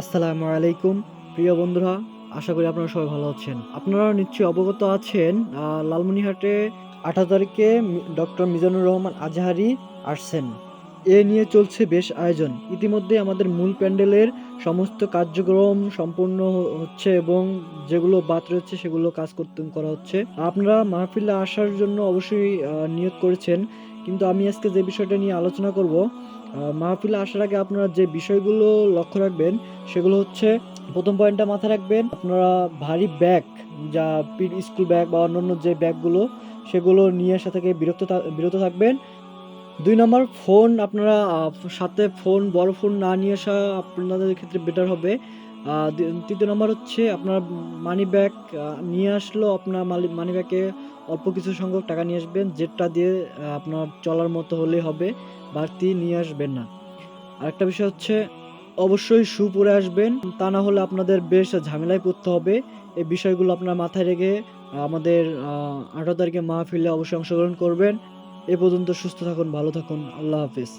আসসালামু আলাইকুম। প্রিয় বন্ধুরা আশা করি আপনারা সবাই ভালো আছেন। আপনারা নিশ্চয়ই অবগত আছেন আহ, লালমনিরহাটে আঠারো তারিখে ডক্টর মিজানুর রহমান আজহারি আসছেন। এ নিয়ে চলছে বেশ আয়োজন। ইতিমধ্যে আমাদের মূল প্যান্ডেলের সমস্ত কার্যক্রম সম্পূর্ণ হচ্ছে এবং যেগুলো বাদ রয়েছে সেগুলো কাজ করতে করা হচ্ছে। আপনারা মাহফিলে আসার জন্য অবশ্যই নিয়োগ করেছেন। কিন্তু আমি আজকে যে বিষয়টা নিয়ে আলোচনা করব মাহফিলে আসার আগে আপনারা যে বিষয়গুলো লক্ষ্য রাখবেন, সেগুলো হচ্ছে, প্রথম পয়েন্টটা মাথায় রাখবেন, আপনারা ভারী ব্যাগ, যা স্কুল ব্যাগ বা অন্যান্য যে ব্যাগগুলো, সেগুলো নিয়ে আসা থেকে বিরক্ত বিরত থাকবেন। দুই নম্বর, ফোন, আপনারা সাথে ফোন, বড় ফোন না নিয়ে আসা আপনাদের ক্ষেত্রে বেটার হবে। তৃতীয় নম্বর হচ্ছে আপনার মানি ব্যাগ নিয়ে আসলেও আপনার মানি ব্যাগে অল্প কিছু সংখ্যক টাকা নিয়ে আসবেন, যেটা দিয়ে আপনার চলার মতো হলে হবে, বাড়তি নিয়ে আসবেন না। আরেকটা বিষয় হচ্ছে, অবশ্যই শু পরে আসবেন, তা না হলে আপনাদের বেশ ঝামেলায় পড়তে হবে। এই বিষয়গুলো আপনার মাথায় রেখে আমাদের আঠারো তারিখে মাহফিলে অবশ্যই অংশগ্রহণ করবেন। এ পর্যন্ত সুস্থ থাকুন, ভালো থাকুন, আল্লাহ হাফিজ।